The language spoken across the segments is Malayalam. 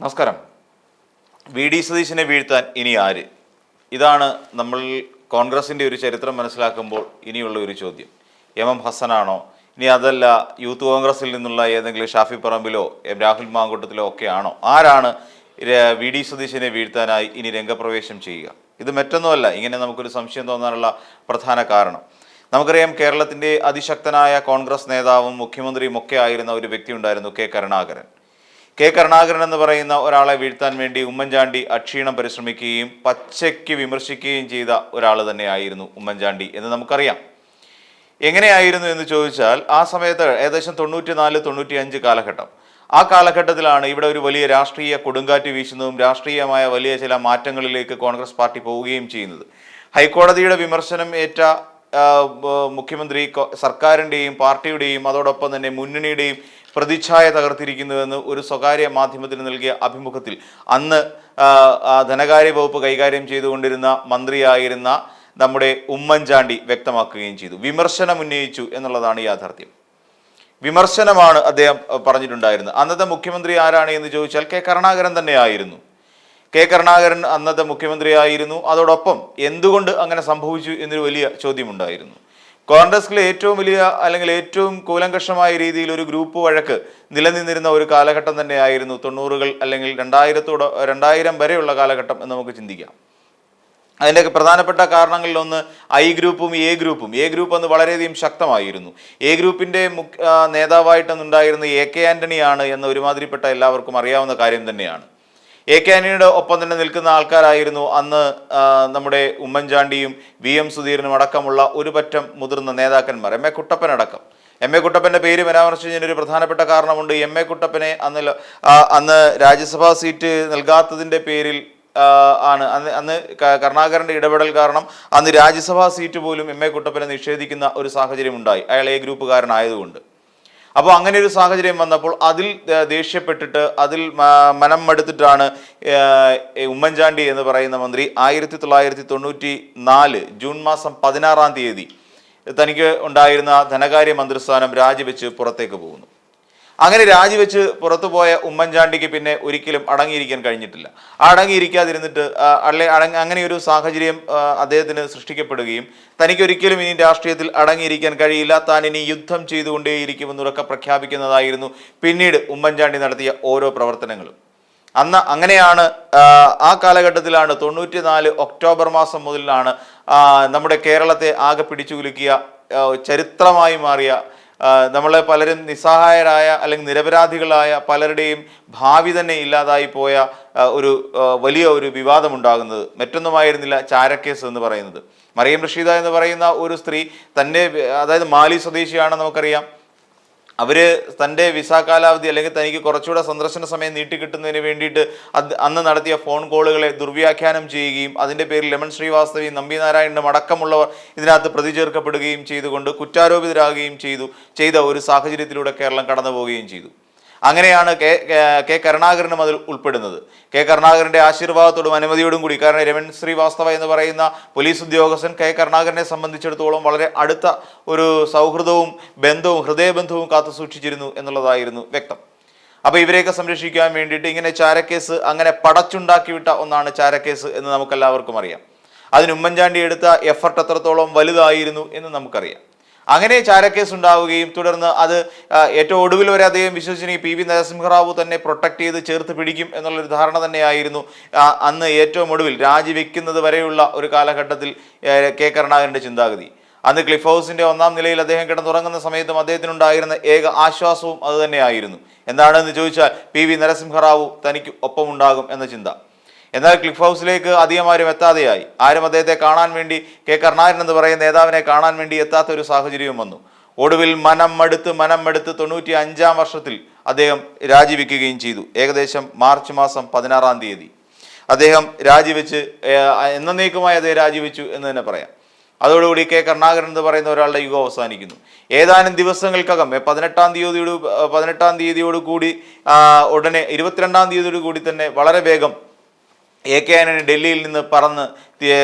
നമസ്കാരം. വി ഡി സതീശിനെ വീഴ്ത്താൻ ഇനി ആര്? ഇതാണ് നമ്മൾ കോൺഗ്രസിന്റെ ഒരു ചരിത്രം മനസ്സിലാക്കുമ്പോൾ ഇനിയുള്ള ഒരു ചോദ്യം. എം എം ഹസനാണോ? ഇനി അതല്ല യൂത്ത് കോൺഗ്രസിൽ നിന്നുള്ള ഏതെങ്കിലും ഷാഫി പറമ്പിലോ എം രാഹുൽ മാങ്കൂട്ടത്തിലോ ഒക്കെ ആണോ? ആരാണ് വി ഡി സതീശിനെ വീഴ്ത്താനായി ഇനി രംഗപ്രവേശം ചെയ്യുക? ഇത് മറ്റൊന്നുമല്ല ഇങ്ങനെ നമുക്കൊരു സംശയം തോന്നാനുള്ള പ്രധാന കാരണം. നമുക്കറിയാം കേരളത്തിന്റെ അതിശക്തനായ കോൺഗ്രസ് നേതാവും മുഖ്യമന്ത്രിയും ഒക്കെ ആയിരുന്ന ഒരു വ്യക്തി ഉണ്ടായിരുന്നു കെ കരുണാകരൻ. കെ കരുണാകരൻ എന്ന് പറയുന്ന ഒരാളെ വീഴ്ത്താൻ വേണ്ടി ഉമ്മൻചാണ്ടി അക്ഷീണം പരിശ്രമിക്കുകയും പച്ചയ്ക്ക് വിമർശിക്കുകയും ചെയ്ത ഒരാൾ തന്നെയായിരുന്നു ഉമ്മൻചാണ്ടി എന്ന് നമുക്കറിയാം. എങ്ങനെയായിരുന്നു എന്ന് ചോദിച്ചാൽ ആ സമയത്ത് ഏകദേശം തൊണ്ണൂറ്റി നാല് തൊണ്ണൂറ്റി അഞ്ച് കാലഘട്ടം. ആ കാലഘട്ടത്തിലാണ് ഇവിടെ ഒരു വലിയ രാഷ്ട്രീയ കൊടുങ്കാറ്റ് വീശുന്നതും രാഷ്ട്രീയമായ വലിയ ചില മാറ്റങ്ങളിലേക്ക് കോൺഗ്രസ് പാർട്ടി പോവുകയും ചെയ്യുന്നത്. ഹൈക്കോടതിയുടെ വിമർശനം ഏറ്റ മുഖ്യമന്ത്രി സർക്കാരിന്റെയും പാർട്ടിയുടെയും അതോടൊപ്പം തന്നെ മുന്നണിയുടെയും പ്രതിച്ഛായ തകർത്തിരിക്കുന്നുവെന്ന് ഒരു സ്വകാര്യ മാധ്യമത്തിന് നൽകിയ അഭിമുഖത്തിൽ അന്ന് ധനകാര്യ വകുപ്പ് കൈകാര്യം ചെയ്തുകൊണ്ടിരുന്ന മന്ത്രിയായിരുന്ന നമ്മുടെ ഉമ്മൻചാണ്ടി വ്യക്തമാക്കുകയും ചെയ്തു. വിമർശനം ഉന്നയിച്ചു എന്നുള്ളതാണ് യാഥാർത്ഥ്യം. വിമർശനമാണ് അദ്ദേഹം പറഞ്ഞിട്ടുണ്ടായിരുന്നത്. അന്നത്തെ മുഖ്യമന്ത്രി ആരാണ് എന്ന് ചോദിച്ചാൽ കെ കരുണാകരൻ തന്നെയായിരുന്നു. കെ കരുണാകരൻ അന്നത്തെ മുഖ്യമന്ത്രിയായിരുന്നു. അതോടൊപ്പം എന്തുകൊണ്ട് അങ്ങനെ സംഭവിച്ചു എന്നൊരു വലിയ ചോദ്യമുണ്ടായിരുന്നു. കോൺഗ്രസിലെ ഏറ്റവും വലിയ അല്ലെങ്കിൽ ഏറ്റവും കൂലങ്കഷമായ രീതിയിൽ ഒരു ഗ്രൂപ്പ് വഴക്ക് നിലനിന്നിരുന്ന ഒരു കാലഘട്ടം തന്നെയായിരുന്നു തൊണ്ണൂറുകൾ അല്ലെങ്കിൽ രണ്ടായിരത്തോട് രണ്ടായിരം വരെയുള്ള കാലഘട്ടം എന്ന് നമുക്ക് ചിന്തിക്കാം. അതിന്റെ പ്രധാനപ്പെട്ട കാരണങ്ങളിലൊന്ന് ഐ ഗ്രൂപ്പും എ ഗ്രൂപ്പും. എ ഗ്രൂപ്പ് അന്ന് വളരെയധികം ശക്തമായിരുന്നു. എ ഗ്രൂപ്പിന്റെ ആ, എ കെ ആന്റണിയാണ് എന്ന ഒരുമാതിരിപ്പെട്ട എല്ലാവർക്കും അറിയാവുന്ന കാര്യം തന്നെയാണ്. എ കെ ആന്റണിയുടെ ഒപ്പം തന്നെ നിൽക്കുന്ന ആൾക്കാരായിരുന്നു അന്ന് നമ്മുടെ ഉമ്മൻചാണ്ടിയും വി എം സുധീരനും അടക്കമുള്ള ഒരു പറ്റം മുതിർന്ന നേതാക്കന്മാർ എം എ കുട്ടപ്പൻ അടക്കം. എം എ കുട്ടപ്പന്റെ പേര് പരാമർശിച്ചതിന് ഒരു പ്രധാനപ്പെട്ട കാരണമുണ്ട്. എം എ കുട്ടപ്പനെ അന്ന് അന്ന് രാജ്യസഭാ സീറ്റ് നൽകാത്തതിന്റെ പേരിൽ ആണ്. അന്ന് അന്ന് കരുണാകരന്റെ ഇടപെടൽ കാരണം അന്ന് രാജ്യസഭാ സീറ്റ് പോലും എം എ കുട്ടപ്പനെ നിഷേധിക്കുന്ന ഒരു സാഹചര്യം ഉണ്ടായി അയാൾ എ ഗ്രൂപ്പുകാരനായതുകൊണ്ട്. അപ്പോൾ അങ്ങനെ ഒരു സാഹചര്യം വന്നപ്പോൾ അതിൽ ദേഷ്യപ്പെട്ടിട്ട് അതിൽ മനം മടുത്തിട്ടാണ് ഉമ്മൻചാണ്ടി എന്ന് പറയുന്ന മന്ത്രി ആയിരത്തി തൊള്ളായിരത്തി തൊണ്ണൂറ്റി നാല് ജൂൺ മാസം പതിനാറാം തീയതി തനിക്ക് ഉണ്ടായിരുന്ന ധനകാര്യ മന്ത്രിസ്ഥാനം രാജിവെച്ച് പുറത്തേക്ക് പോകുന്നു. അങ്ങനെ രാജിവെച്ച് പുറത്തുപോയ ഉമ്മൻചാണ്ടിക്ക് പിന്നെ ഒരിക്കലും അടങ്ങിയിരിക്കാൻ കഴിഞ്ഞിട്ടില്ല. ആ അടങ്ങിയിരിക്കാതിരുന്നിട്ട് അല്ലെ അടങ് അങ്ങനെ ഒരു സാഹചര്യം അദ്ദേഹത്തിന് സൃഷ്ടിക്കപ്പെടുകയും തനിക്ക് ഒരിക്കലും ഇനി രാഷ്ട്രീയത്തിൽ അടങ്ങിയിരിക്കാൻ കഴിയില്ല. താൻ ഇനി യുദ്ധം ചെയ്തുകൊണ്ടേയിരിക്കുമെന്നുറക്കെ പ്രഖ്യാപിക്കുന്നതായിരുന്നു പിന്നീട് ഉമ്മൻചാണ്ടി നടത്തിയ ഓരോ പ്രവർത്തനങ്ങളും. അന്ന് അങ്ങനെയാണ് ആ, കാലഘട്ടത്തിലാണ് തൊണ്ണൂറ്റി നാല് ഒക്ടോബർ മാസം മുതലാണ് നമ്മുടെ കേരളത്തെ ആകെ പിടിച്ചു കുലുക്കിയ ചരിത്രമായി മാറിയ നമ്മളെ പലരും നിസ്സഹായരായ അല്ലെങ്കിൽ നിരപരാധികളായ പലരുടെയും ഭാവി തന്നെ ഇല്ലാതായി പോയ ഒരു വലിയ ഒരു വിവാദമുണ്ടാകുന്നത്. മറ്റൊന്നുമായിരുന്നില്ല ചാരക്കേസ് എന്ന് പറയുന്നത്. മറിയം റഷീദ എന്ന് പറയുന്ന ഒരു സ്ത്രീ തന്നെ അതായത് മാലി സ്വദേശിയാണെന്ന് നമുക്കറിയാം. അവർ തന്റെ വിസ കാലാവധി അല്ലെങ്കിൽ തനിക്ക് കുറച്ചുകൂടെ സന്ദർശന സമയം നീട്ടിക്കിട്ടുന്നതിന് വേണ്ടിയിട്ട് അത് അന്ന് നടത്തിയ ഫോൺ കോളുകളെ ദുർവ്യാഖ്യാനം ചെയ്യുകയും അതിന്റെ പേരിൽ ലെമൺ ശ്രീവാസ്തവയും നമ്പി നാരായണനും അടക്കമുള്ളവർ ഇതിനകത്ത് പ്രതി ചേർക്കപ്പെടുകയും ചെയ്തുകൊണ്ട് കുറ്റാരോപിതരാകുകയും ചെയ്തു ചെയ്ത ഒരു സാഹചര്യത്തിലൂടെ കേരളം കടന്നു പോവുകയും ചെയ്തു. അങ്ങനെയാണ് കെ കെ- കരുണാകരനും അതിൽ ഉൾപ്പെടുന്നത്. കെ കരുണാകരന്റെ ആശീർവാദത്തോടും അനുമതിയോടും കൂടി. കാരണം രമൺ ശ്രീവാസ്തവ എന്ന് പറയുന്ന പോലീസ് ഉദ്യോഗസ്ഥൻ കെ കരുണാകരനെ സംബന്ധിച്ചിടത്തോളം വളരെ അടുത്ത ഒരു സൗഹൃദവും ബന്ധവും ഹൃദയബന്ധവും കാത്തു സൂക്ഷിച്ചിരുന്നു എന്നുള്ളതായിരുന്നു വ്യക്തം. അപ്പോൾ ഇവരെയൊക്കെ സംരക്ഷിക്കാൻ വേണ്ടിയിട്ട് ഇങ്ങനെ ചാരക്കേസ് അങ്ങനെ പടച്ചുണ്ടാക്കി വിട്ട ഒന്നാണ് ചാരക്കേസ് എന്ന് നമുക്കെല്ലാവർക്കും അറിയാം. അതിന് ഉമ്മൻചാണ്ടി എടുത്ത എഫർട്ട് എത്രത്തോളം വലുതായിരുന്നു എന്ന് നമുക്കറിയാം. അങ്ങനെ ചാരക്കേസ് ഉണ്ടാവുകയും തുടർന്ന് അത് ഏറ്റവും ഒടുവിൽ വരെ അദ്ദേഹം വിശ്വസിച്ചിന് പി വി നരസിംഹറാവു തന്നെ പ്രൊട്ടക്ട് ചെയ്ത് ചേർത്ത് പിടിക്കും എന്നുള്ളൊരു ധാരണ തന്നെയായിരുന്നു. അന്ന് ഏറ്റവും ഒടുവിൽ രാജിവെക്കുന്നത് വരെയുള്ള ഒരു കാലഘട്ടത്തിൽ കെ കരുണാകരന്റെ ചിന്താഗതി. അന്ന് ക്ലിഫ് ഹൗസിന്റെ ഒന്നാം നിലയിൽ അദ്ദേഹം കിടന്നുറങ്ങുന്ന സമയത്തും അദ്ദേഹത്തിനുണ്ടായിരുന്ന ഏക ആശ്വാസവും അതുതന്നെയായിരുന്നു എന്താണെന്ന് ചോദിച്ചാൽ പി വി നരസിംഹറാവു തനിക്ക് ഒപ്പമുണ്ടാകും എന്ന ചിന്ത. എന്നാൽ ക്ലിഫ് ഹൗസിലേക്ക് അധികം ആരും എത്താതെയായി. ആരും അദ്ദേഹത്തെ കാണാൻ വേണ്ടി കെ. കരുണാകരൻ എന്ന് പറയുന്ന നേതാവിനെ കാണാൻ വേണ്ടി എത്താത്ത ഒരു സാഹചര്യവും വന്നു. ഒടുവിൽ മനം മടുത്ത് മനം മടുത്ത് തൊണ്ണൂറ്റി അഞ്ചാം വർഷത്തിൽ അദ്ദേഹം രാജിവെക്കുകയും ചെയ്തു. ഏകദേശം മാർച്ച് മാസം പതിനാറാം തീയതി. അദ്ദേഹം രാജിവെച്ച് എന്നേക്കുമായി അദ്ദേഹം രാജിവെച്ചു എന്ന് തന്നെ പറയാം. അതോടുകൂടി കെ. കരുണാകരൻ എന്ന് പറയുന്ന ഒരാളുടെ യുഗം അവസാനിക്കുന്നു. ഏതാനും ദിവസങ്ങൾക്കകം പതിനെട്ടാം തീയതിയോട് പതിനെട്ടാം തീയതിയോട് കൂടി ഉടനെ ഇരുപത്തിരണ്ടാം തീയതിയോട് കൂടി തന്നെ വളരെ വേഗം എ കെ ആന്റണി ഡൽഹിയിൽ നിന്ന് പറന്ന്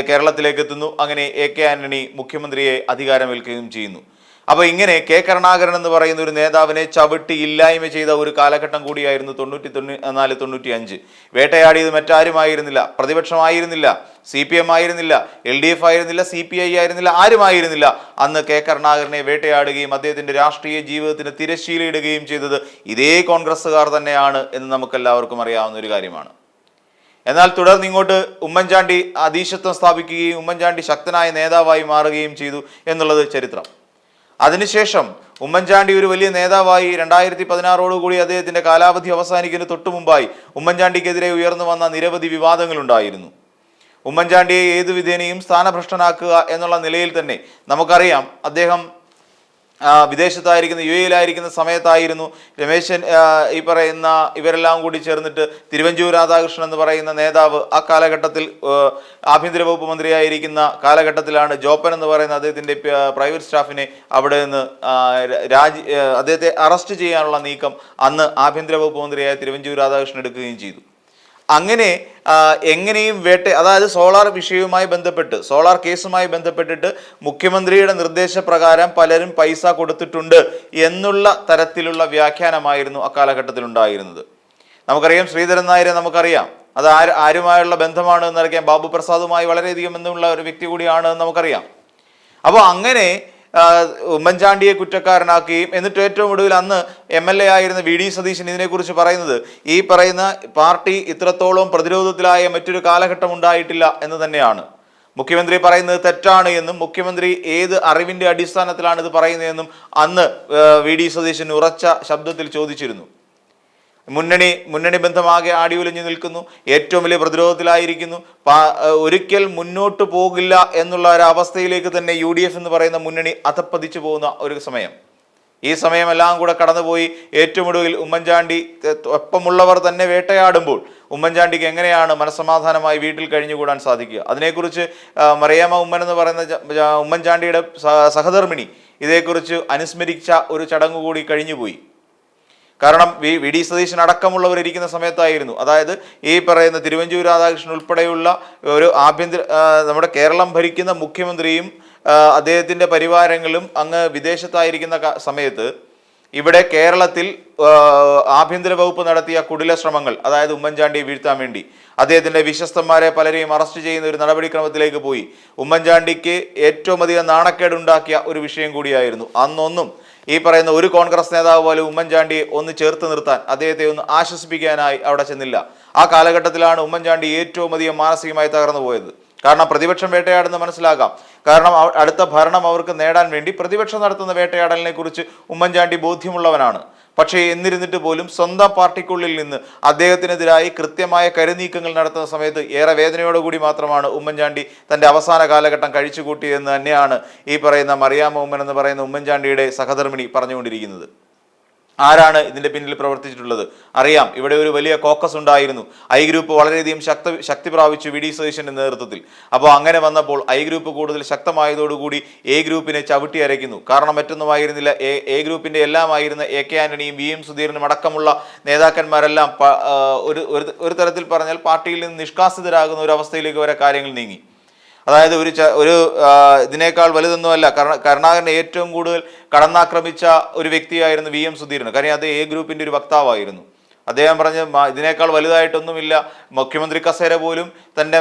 കേരളത്തിലേക്ക് എത്തുന്നു. അങ്ങനെ എ കെ ആന്റണി മുഖ്യമന്ത്രിയെ അധികാരമേൽക്കുകയും ചെയ്യുന്നു. അപ്പോൾ ഇങ്ങനെ കെ കരുണാകരൻ എന്ന് പറയുന്ന ഒരു നേതാവിനെ ചവിട്ടി ഇല്ലായ്മ ചെയ്ത ഒരു കാലഘട്ടം കൂടിയായിരുന്നു തൊണ്ണൂറ്റി തൊണ്ണൂ നാല് തൊണ്ണൂറ്റി അഞ്ച് വേട്ടയാടിയത് മറ്റാരുമായിരുന്നില്ല. പ്രതിപക്ഷമായിരുന്നില്ല. സി പി എം ആയിരുന്നില്ല. എൽ ഡി എഫ് ആയിരുന്നില്ല. സി പി ഐ ആയിരുന്നില്ല. ആരുമായിരുന്നില്ല. അന്ന് കെ കരുണാകരനെ വേട്ടയാടുകയും അദ്ദേഹത്തിന്റെ രാഷ്ട്രീയ ജീവിതത്തിന് തിരശ്ശീലയിടുകയും ചെയ്തത് ഇതേ കോൺഗ്രസ്സുകാർ തന്നെയാണ് എന്ന് നമുക്കെല്ലാവർക്കും അറിയാവുന്ന ഒരു കാര്യമാണ്. എന്നാൽ തുടർന്ന് ഇങ്ങോട്ട് ഉമ്മൻചാണ്ടി അധീശത്വം സ്ഥാപിക്കുകയും ഉമ്മൻചാണ്ടി ശക്തനായ നേതാവായി മാറുകയും ചെയ്തു എന്നുള്ളത് ചരിത്രം. അതിനുശേഷം ഉമ്മൻചാണ്ടി ഒരു വലിയ നേതാവായി രണ്ടായിരത്തി പതിനാറോടുകൂടി അദ്ദേഹത്തിന്റെ കാലാവധി അവസാനിക്കുന്ന തൊട്ടു മുമ്പായി ഉമ്മൻചാണ്ടിക്കെതിരെ ഉയർന്നു വന്ന നിരവധി വിവാദങ്ങളുണ്ടായിരുന്നു. ഉമ്മൻചാണ്ടിയെ ഏതു വിധേനയും സ്ഥാനഭ്രഷ്ടനാക്കുക എന്നുള്ള നിലയിൽ തന്നെ നമുക്കറിയാം അദ്ദേഹം വിദേശത്തായിരിക്കുന്ന യു എയിലായിരിക്കുന്ന സമയത്തായിരുന്നു രമേശൻ ഈ പറയുന്ന ഇവരെല്ലാം കൂടി ചേർന്നിട്ട് തിരുവഞ്ചൂർ രാധാകൃഷ്ണൻ എന്ന് പറയുന്ന നേതാവ് ആ കാലഘട്ടത്തിൽ ആഭ്യന്തര വകുപ്പ് മന്ത്രിയായിരിക്കുന്ന കാലഘട്ടത്തിലാണ് ജോപ്പൻ എന്ന് പറയുന്ന അദ്ദേഹത്തിന്റെ പ്രൈവറ്റ് സ്റ്റാഫിനെ അവിടെ നിന്ന് രാജി അദ്ദേഹത്തെ അറസ്റ്റ് ചെയ്യാനുള്ള നീക്കം അന്ന് ആഭ്യന്തര വകുപ്പ് മന്ത്രിയായ തിരുവഞ്ചൂർ രാധാകൃഷ്ണൻ എടുക്കുകയും ചെയ്തു. അങ്ങനെ എങ്ങനെയും വേട്ട അതായത് സോളാർ വിഷയവുമായി ബന്ധപ്പെട്ട് സോളാർ കേസുമായി ബന്ധപ്പെട്ടിട്ട് മുഖ്യമന്ത്രിയുടെ നിർദ്ദേശപ്രകാരം പലരും പൈസ കൊടുത്തിട്ടുണ്ട് എന്നുള്ള തരത്തിലുള്ള വ്യാഖ്യാനമായിരുന്നു അക്കാലഘട്ടത്തിൽ ഉണ്ടായിരുന്നത് നമുക്കറിയാം ശ്രീധരൻ നായരെ നമുക്കറിയാം. അത് ആര് ആരുമായുള്ള ബന്ധമാണ് എന്നറിയാം ബാബു പ്രസാദുമായി വളരെയധികം ബന്ധമുള്ള ഒരു വ്യക്തി കൂടിയാണ് നമുക്കറിയാം. അപ്പോൾ അങ്ങനെ ഉമ്മൻചാണ്ടിയെ കുറ്റക്കാരനാക്കുകയും എന്നിട്ട് ഏറ്റവും ഒടുവിൽ അന്ന് എം എൽ എ ആയിരുന്ന വി ഡി സതീശൻ ഇതിനെക്കുറിച്ച് പറയുന്നത് ഈ പറയുന്ന പാർട്ടി ഇത്രത്തോളം പ്രതിരോധത്തിലായ മറ്റൊരു കാലഘട്ടം ഉണ്ടായിട്ടില്ല എന്ന് തന്നെയാണ്. മുഖ്യമന്ത്രി പറയുന്നത് തെറ്റാണ് എന്നും മുഖ്യമന്ത്രി ഏത് അറിവിന്റെ അടിസ്ഥാനത്തിലാണ് ഇത് പറയുന്നതെന്നും അന്ന് വി ഡി സതീശൻ ഉറച്ച ശബ്ദത്തിൽ ചോദിച്ചിരുന്നു. മുന്നണി മുന്നണി ബന്ധമാകെ ആടിയുലഞ്ഞു നിൽക്കുന്നു. ഏറ്റവും വലിയ പ്രതിരോധത്തിലായിരിക്കുന്നു. ഒരിക്കൽ മുന്നോട്ട് പോകില്ല എന്നുള്ള ഒരു അവസ്ഥയിലേക്ക് തന്നെ യു എന്ന് പറയുന്ന മുന്നണി അധപ്പതിച്ചു പോകുന്ന ഒരു സമയം. ഈ സമയമെല്ലാം കൂടെ കടന്നുപോയി ഏറ്റവും ഒടുവിൽ ഉമ്മൻചാണ്ടി ഒപ്പമുള്ളവർ തന്നെ വേട്ടയാടുമ്പോൾ ഉമ്മൻചാണ്ടിക്ക് എങ്ങനെയാണ് മനസ്സമാധാനമായി വീട്ടിൽ കഴിഞ്ഞുകൂടാൻ സാധിക്കുക? അതിനെക്കുറിച്ച് മറിയാമ ഉമ്മൻ എന്ന് പറയുന്ന ഉമ്മൻചാണ്ടിയുടെ സഹധർമ്മിണി ഇതേക്കുറിച്ച് അനുസ്മരിച്ച ഒരു ചടങ്ങ് കൂടി കഴിഞ്ഞുപോയി. കാരണം വി വി ഡി സതീശൻ അടക്കമുള്ളവർ ഇരിക്കുന്ന സമയത്തായിരുന്നു. അതായത് ഈ പറയുന്ന തിരുവഞ്ചൂർ രാധാകൃഷ്ണൻ ഉൾപ്പെടെയുള്ള ഒരു ആഭ്യന്തര നമ്മുടെ കേരളം ഭരിക്കുന്ന മുഖ്യമന്ത്രിയും അദ്ദേഹത്തിന്റെ പരിവാരങ്ങളും അങ്ങ് വിദേശത്തായിരിക്കുന്ന സമയത്ത് ഇവിടെ കേരളത്തിൽ ആഭ്യന്തര വകുപ്പ് നടത്തിയ കുടില ശ്രമങ്ങൾ അതായത് ഉമ്മൻചാണ്ടിയെ വീഴ്ത്താൻ വേണ്ടി അദ്ദേഹത്തിന്റെ വിശ്വസ്തന്മാരെ പലരെയും അറസ്റ്റ് ചെയ്യുന്ന ഒരു നടപടിക്രമത്തിലേക്ക് പോയി. ഉമ്മൻചാണ്ടിക്ക് ഏറ്റവും അധികം നാണക്കേടുണ്ടാക്കിയ ഒരു വിഷയം കൂടിയായിരുന്നു. അന്നൊന്നും ഈ പറയുന്ന ഒരു കോൺഗ്രസ് നേതാവ് പോലും ഉമ്മൻചാണ്ടി ഒന്ന് ചേർത്ത് നിർത്താൻ അദ്ദേഹത്തെ ഒന്ന് ആശ്വസിപ്പിക്കാനായി അവിടെ ചെന്നില്ല. ആ കാലഘട്ടത്തിലാണ് ഉമ്മൻചാണ്ടി ഏറ്റവും അധികം മാനസികമായി തകർന്നു പോയത്. കാരണം പ്രതിപക്ഷം വേട്ടയാടുന്ന മനസ്സിലാകാം. കാരണം അടുത്ത ഭരണം അവർക്ക് നേടാൻ വേണ്ടി പ്രതിപക്ഷം നടത്തുന്ന വേട്ടയാടലിനെ കുറിച്ച് ഉമ്മൻചാണ്ടി ബോധ്യമുള്ളവനാണ്. പക്ഷേ എന്നിരുന്നിട്ട് പോലും സ്വന്തം പാർട്ടിക്കുള്ളിൽ നിന്ന് അദ്ദേഹത്തിനെതിരായി കൃത്യമായ കരുനീക്കങ്ങൾ നടത്തുന്ന സമയത്ത് ഏറെ വേദനയോടുകൂടി മാത്രമാണ് ഉമ്മൻചാണ്ടി തന്റെ അവസാന കാലഘട്ടം കഴിച്ചുകൂട്ടിയതെന്ന് തന്നെയാണ് ഈ പറയുന്ന മറിയാമ്മ ഉമ്മൻ എന്ന് പറയുന്ന ഉമ്മൻചാണ്ടിയുടെ സഹധർമ്മിണി പറഞ്ഞുകൊണ്ടിരിക്കുന്നത്. ആരാണ് ഇതിന്റെ പിന്നിൽ പ്രവർത്തിച്ചിട്ടുള്ളത്? അറിയാം ഇവിടെ ഒരു വലിയ കോക്കസ് ഉണ്ടായിരുന്നു. ഐ ഗ്രൂപ്പ് വളരെയധികം ശക്തി ശക്തി പ്രാപിച്ചു വി ഡി സതീശന്റെ നേതൃത്വത്തിൽ. അപ്പോൾ അങ്ങനെ വന്നപ്പോൾ ഐ ഗ്രൂപ്പ് കൂടുതൽ ശക്തമായതോടുകൂടി എ ഗ്രൂപ്പിനെ ചവിട്ടി അരയ്ക്കുന്നു. കാരണം മറ്റൊന്നുമായിരുന്നില്ല എ എ ഗ്രൂപ്പിന്റെ എല്ലാമായിരുന്ന എ കെ ആന്റണിയും വി എം സുധീരനും അടക്കമുള്ള നേതാക്കന്മാരെല്ലാം ഒരു ഒരു- തരത്തിൽ പറഞ്ഞാൽ പാർട്ടിയിൽ നിന്ന് നിഷ്കാസിതരാകുന്ന ഒരു അവസ്ഥയിലേക്ക് വരെ കാര്യങ്ങൾ നീങ്ങി. അതായത് ഒരു ഒരു ഇതിനേക്കാൾ വലുതൊന്നുമല്ല. കരുണ കരുണാകരനെ ഏറ്റവും കൂടുതൽ കടന്നാക്രമിച്ച ഒരു വ്യക്തിയായിരുന്നു വി എം സുധീരൻ. കാര്യം അത് എ ഗ്രൂപ്പിന്റെ ഒരു വക്താവായിരുന്നു. അദ്ദേഹം പറഞ്ഞ് ഇതിനേക്കാൾ വലുതായിട്ടൊന്നുമില്ല. മുഖ്യമന്ത്രി കസേര പോലും തന്റെ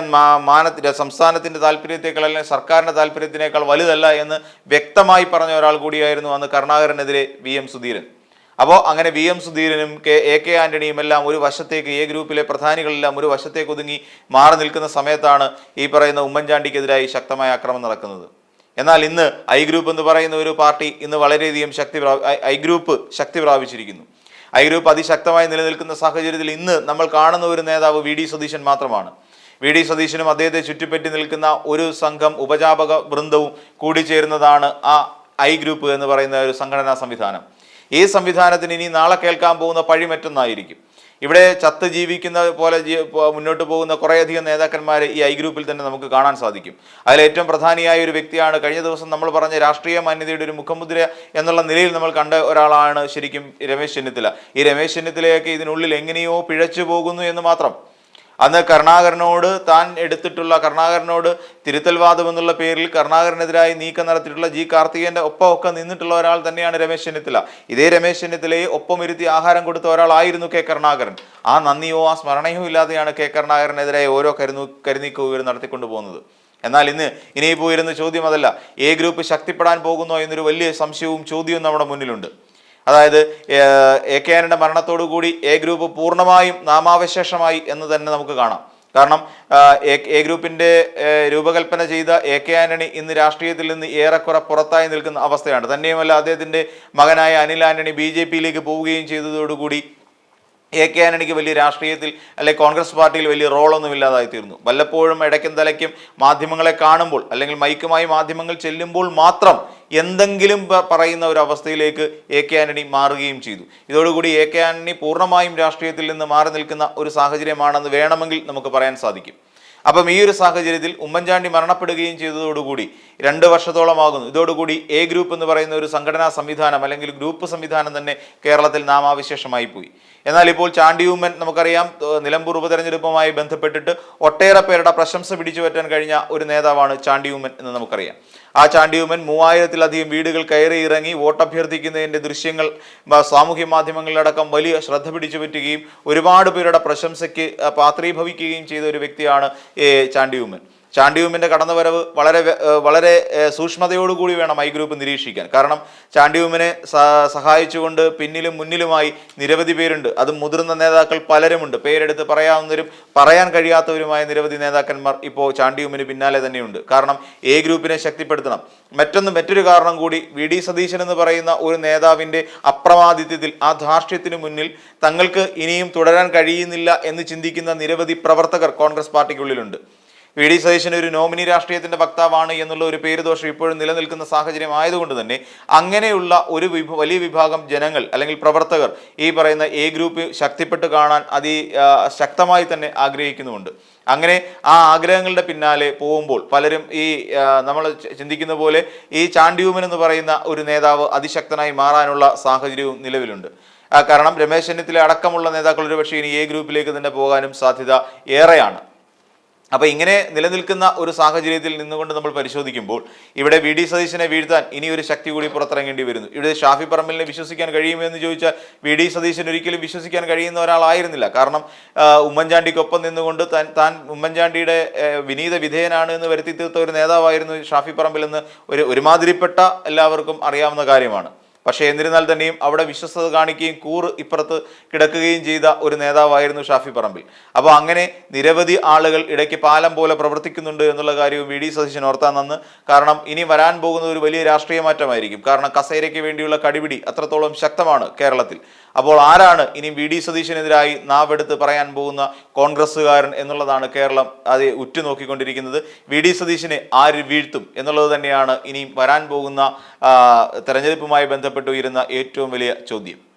മാനത്തിന്റെ സംസ്ഥാനത്തിന്റെ താല്പര്യത്തേക്കാൾ അല്ലെങ്കിൽ സർക്കാരിന്റെ താല്പര്യത്തിനേക്കാൾ വലുതല്ല എന്ന് വ്യക്തമായി പറഞ്ഞ ഒരാൾ കൂടിയായിരുന്നു അന്ന് കരുണാകരനെതിരെ വി എം സുധീരൻ. അപ്പോൾ അങ്ങനെ വി എം സുധീരനും കെ എ കെ ആന്റണിയും എല്ലാം ഒരു വശത്തേക്ക് എ ഗ്രൂപ്പിലെ പ്രധാനികളെല്ലാം ഒരു വശത്തേക്ക് ഒതുങ്ങി മാറി നിൽക്കുന്ന സമയത്താണ് ഈ പറയുന്ന ഉമ്മൻചാണ്ടിക്കെതിരായി ശക്തമായ ആക്രമണം നടക്കുന്നത്. എന്നാൽ ഇന്ന് ഐ ഗ്രൂപ്പ് എന്ന് പറയുന്ന ഒരു പാർട്ടി ഇന്ന് വളരെയധികം ശക്തി ഐ ഗ്രൂപ്പ് ശക്തി പ്രാപിച്ചിരിക്കുന്നു. ഐ ഗ്രൂപ്പ് അതിശക്തമായി നിലനിൽക്കുന്ന സാഹചര്യത്തിൽ ഇന്ന് നമ്മൾ കാണുന്ന ഒരു നേതാവ് വി ഡി സതീശൻ മാത്രമാണ്. വി ഡി സതീശനും അദ്ദേഹത്തെ ചുറ്റിപ്പറ്റി നിൽക്കുന്ന ഒരു സംഘം ഉപജാപക വൃന്ദവും കൂടിച്ചേരുന്നതാണ് ആ ഐ ഗ്രൂപ്പ് എന്ന് പറയുന്ന ഒരു സംഘടനാ സംവിധാനം. ഈ സംവിധാനത്തിന് ഇനി നാളെ കേൾക്കാൻ പോകുന്ന പഴി മറ്റൊന്നായിരിക്കും ഇവിടെ ചത്ത് ജീവിക്കുന്ന പോലെ മുന്നോട്ട് പോകുന്ന കുറേയധികം നേതാക്കന്മാരെ ഈ ഐ ഗ്രൂപ്പിൽ തന്നെ നമുക്ക് കാണാൻ സാധിക്കും. അതിൽ ഏറ്റവും പ്രധാനിയായ ഒരു വ്യക്തിയാണ് കഴിഞ്ഞ ദിവസം നമ്മൾ പറഞ്ഞ രാഷ്ട്രീയ മാന്യതയുടെ ഒരു മുഖമുദ്ര എന്നുള്ള നിലയിൽ നമ്മൾ കണ്ട ഒരാളാണ് ശരിക്കും രമേശ് ചെന്നിത്തല. ഈ രമേശ് ചെന്നിത്തലയൊക്കെ ഇതിനുള്ളിൽ എങ്ങനെയോ പിഴച്ചു പോകുന്നു എന്ന് മാത്രം അന്ന് കരുണാകരനോട് താൻ എടുത്തിട്ടുള്ള കരുണാകരനോട് തിരുത്തൽവാദം എന്നുള്ള പേരിൽ കരുണാകരനെതിരായി നീക്കം നടത്തിയിട്ടുള്ള ജി കാർത്തികേയന്റെ ഒപ്പമൊക്കെ നിന്നിട്ടുള്ള ഒരാൾ തന്നെയാണ് രമേശ് ചെന്നിത്തല. ഇതേ രമേശ് ചെന്നിത്തലയെ ഒപ്പമിരുത്തി ആഹാരം കൊടുത്ത ഒരാളായിരുന്നു കെ കരുണാകരൻ. ആ നന്ദിയോ ആ സ്മരണയോ ഇല്ലാതെയാണ് കെ കരുണാകരനെതിരായി ഓരോ കരുന്നു കരുനീക്കവും നടത്തിക്കൊണ്ടു പോകുന്നത്. എന്നാൽ ഇന്ന് ഇനി പോയിരുന്ന ചോദ്യം അതല്ല എ ഗ്രൂപ്പ് ശക്തിപ്പെടാൻ പോകുന്നോ എന്നൊരു വലിയ സംശയവും ചോദ്യവും നമ്മുടെ മുന്നിലുണ്ട്. അതായത് എ കെ ആന്റണിയുടെ മരണത്തോടുകൂടി എ ഗ്രൂപ്പ് പൂർണമായും നാമാവശേഷമായി എന്ന് തന്നെ നമുക്ക് കാണാം. കാരണം എ ഗ്രൂപ്പിന്റെ രൂപകൽപ്പന ചെയ്ത എ കെ ആന്റണി ഇന്ന് രാഷ്ട്രീയത്തിൽ നിന്ന് ഏറെക്കുറെ പുറത്തായി നിൽക്കുന്ന അവസ്ഥയാണ്. തന്നെയുമല്ല അദ്ദേഹത്തിന്റെ മകനായ അനിൽ ആന്റണി ബി ജെ പിയിലേക്ക് പോവുകയും ചെയ്തതോടുകൂടി എ കെ ആന്റണിക്ക് വലിയ രാഷ്ട്രീയത്തിൽ അല്ലെ കോൺഗ്രസ് പാർട്ടിയിൽ വലിയ റോളൊന്നും ഇല്ലാതായി തീർന്നു. വല്ലപ്പോഴും ഇടയ്ക്കും തലയ്ക്കും മാധ്യമങ്ങളെ കാണുമ്പോൾ അല്ലെങ്കിൽ മൈക്കുമായി മാധ്യമങ്ങൾ ചെല്ലുമ്പോൾ മാത്രം എന്തെങ്കിലും പറയുന്ന ഒരു അവസ്ഥയിലേക്ക് എ കെ ആന്റണി മാറുകയും ചെയ്തു. ഇതോടുകൂടി എ കെ ആന്റണി പൂർണമായും രാഷ്ട്രീയത്തിൽ നിന്ന് മാറി നിൽക്കുന്ന ഒരു സാഹചര്യമാണെന്ന് വേണമെങ്കിൽ നമുക്ക് പറയാൻ സാധിക്കും. അപ്പം ഈ ഒരു സാഹചര്യത്തിൽ ഉമ്മൻചാണ്ടി മരണപ്പെടുകയും ചെയ്തതോടുകൂടി രണ്ട് വർഷത്തോളമാകുന്നു. ഇതോടുകൂടി എ ഗ്രൂപ്പ് എന്ന് പറയുന്ന ഒരു സംഘടനാ സംവിധാനം അല്ലെങ്കിൽ ഗ്രൂപ്പ് സംവിധാനം തന്നെ കേരളത്തിൽ നാമാവിശേഷമായി പോയി. എന്നാൽ ഇപ്പോൾ ചാണ്ടി ഉമ്മൻ നമുക്കറിയാം നിലമ്പൂർ ഉപതെരഞ്ഞെടുപ്പുമായി ബന്ധപ്പെട്ടിട്ട് ഒട്ടേറെ പേരുടെ പ്രശംസ പിടിച്ചു പറ്റാൻ കഴിഞ്ഞ ഒരു നേതാവാണ് ചാണ്ടി ഉമ്മൻ എന്ന് നമുക്കറിയാം. ആ ചാണ്ടിയുമൻ മൂവായിരത്തിലധികം വീടുകൾ കയറി ഇറങ്ങി വോട്ട് അഭ്യർത്ഥിക്കുന്നതിന്റെ ദൃശ്യങ്ങൾ സാമൂഹ്യ മാധ്യമങ്ങളിലടക്കം വലിയ ശ്രദ്ധ പിടിച്ചു പറ്റുകയും ഒരുപാട് പേരുടെ പ്രശംസയ്ക്ക് പാത്രീഭവിക്കുകയും ചെയ്ത ഒരു വ്യക്തിയാണ് ഏ, ചാണ്ടി ഉമ്മൻ വരവ് കടന്നുവരവ് വളരെ വളരെ സൂക്ഷ്മതയോടുകൂടി വേണം ഐ ഗ്രൂപ്പ് നിരീക്ഷിക്കാൻ. കാരണം ചാണ്ടിയൂമിനെ സഹായിച്ചുകൊണ്ട് പിന്നിലും മുന്നിലുമായി നിരവധി പേരുണ്ട്. അത് മുതിർന്ന നേതാക്കൾ പലരുമുണ്ട്. പേരെടുത്ത് പറയാവുന്നവരും പറയാൻ കഴിയാത്തവരുമായ നിരവധി നേതാക്കന്മാർ ഇപ്പോൾ ചാണ്ടിയൂമിന് പിന്നാലെ തന്നെയുണ്ട്. കാരണം എ ഗ്രൂപ്പിനെ ശക്തിപ്പെടുത്തണം. മറ്റൊന്ന് മറ്റൊരു കാരണം കൂടി വി ഡി സതീശൻ എന്ന് പറയുന്ന ഒരു നേതാവിന്റെ അപ്രമാദിത്യത്തിൽ ആ ധാർഷ്ട്യത്തിന് മുന്നിൽ തങ്ങൾക്ക് ഇനിയും തുടരാൻ കഴിയുന്നില്ല എന്ന് ചിന്തിക്കുന്ന നിരവധി പ്രവർത്തകർ കോൺഗ്രസ് പാർട്ടിക്കുള്ളിലുണ്ട്. വി ഡി സതീശൻ ഒരു നോമിനി രാഷ്ട്രീയത്തിന്റെ വക്താവാണ് എന്നുള്ള ഒരു പേര് ദോഷം ഇപ്പോഴും നിലനിൽക്കുന്ന സാഹചര്യം ആയതുകൊണ്ട് തന്നെ അങ്ങനെയുള്ള ഒരു വലിയ വിഭാഗം ജനങ്ങൾ അല്ലെങ്കിൽ പ്രവർത്തകർ ഈ പറയുന്ന എ ഗ്രൂപ്പ് ശക്തിപ്പെട്ട് കാണാൻ അതി ശക്തമായി തന്നെ ആഗ്രഹിക്കുന്നുമുണ്ട്. അങ്ങനെ ആ ആഗ്രഹങ്ങളുടെ പിന്നാലെ പോകുമ്പോൾ പലരും ഈ നമ്മൾ ചിന്തിക്കുന്ന പോലെ ഈ ചാണ്ടിയൂമൻ എന്ന് പറയുന്ന ഒരു നേതാവ് അതിശക്തനായി മാറാനുള്ള സാഹചര്യവും നിലവിലുണ്ട്. കാരണം രമേശ് ചെന്നിത്തല അടക്കമുള്ള നേതാക്കൾ ഒരുപക്ഷെ ഇനി എ ഗ്രൂപ്പിലേക്ക് തന്നെ പോകാനും സാധ്യത ഏറെയാണ്. അപ്പൊ ഇങ്ങനെ നിലനിൽക്കുന്ന ഒരു സാഹചര്യത്തിൽ നിന്നുകൊണ്ട് നമ്മൾ പരിശോധിക്കുമ്പോൾ ഇവിടെ വി ഡി സതീശനെ വീഴ്ത്താൻ ഇനി ഒരു ശക്തി കൂടി പുറത്തിറങ്ങേണ്ടി വരുന്നു. ഇവിടെ ഷാഫി പറമ്പലിനെ വിശ്വസിക്കാൻ കഴിയുമോ എന്ന് ചോദിച്ചാൽ വി ഡി സതീശൻ ഒരിക്കലും വിശ്വസിക്കാൻ കഴിയുന്ന ഒരാളായിരുന്നില്ല. കാരണം ഉമ്മൻചാണ്ടിക്കൊപ്പം നിന്നുകൊണ്ട് താൻ താൻ ഉമ്മൻചാണ്ടിയുടെ വിനീത വിധേയനാണ് എന്ന് വരുത്തി തീർത്ത ഒരു നേതാവായിരുന്നു ഷാഫി പറമ്പിൽ എന്ന് ഒരു ഒരുമാതിരിപ്പെട്ട എല്ലാവർക്കും അറിയാവുന്ന കാര്യമാണ്. പക്ഷേ എന്നിരുന്നാൽ തന്നെയും അവിടെ വിശ്വസ്തത കാണിക്കുകയും കൂറ് ഇപ്പുറത്ത് കിടക്കുകയും ചെയ്ത ഒരു നേതാവായിരുന്നു ഷാഫി പറമ്പിൽ. അപ്പോൾ അങ്ങനെ നിരവധി ആളുകൾ ഇടയ്ക്ക് പാലം പോലെ പ്രവർത്തിക്കുന്നുണ്ട് എന്നുള്ള കാര്യവും വി ഡി സതീശൻ ഓർത്താൻ കാരണം ഇനി വരാൻ പോകുന്ന ഒരു വലിയ രാഷ്ട്രീയ മാറ്റമായിരിക്കും. കാരണം കസേരയ്ക്ക് വേണ്ടിയുള്ള കടിപിടി അത്രത്തോളം ശക്തമാണ് കേരളത്തിൽ. അപ്പോൾ ആരാണ് ഇനി വി ഡി സതീശനെതിരായി നാവെടുത്ത് പറയാൻ പോകുന്ന കോൺഗ്രസ്സുകാരൻ എന്നുള്ളതാണ് കേരളം അത് ഉറ്റുനോക്കിക്കൊണ്ടിരിക്കുന്നത് വി ഡി സതീശനെ ആര് വീഴ്ത്തും എന്നുള്ളത് തന്നെയാണ് ഇനിയും വരാൻ പോകുന്ന തെരഞ്ഞെടുപ്പുമായി ബന്ധപ്പെട്ട് ഉയരുന്ന ഏറ്റവും വലിയ ചോദ്യം.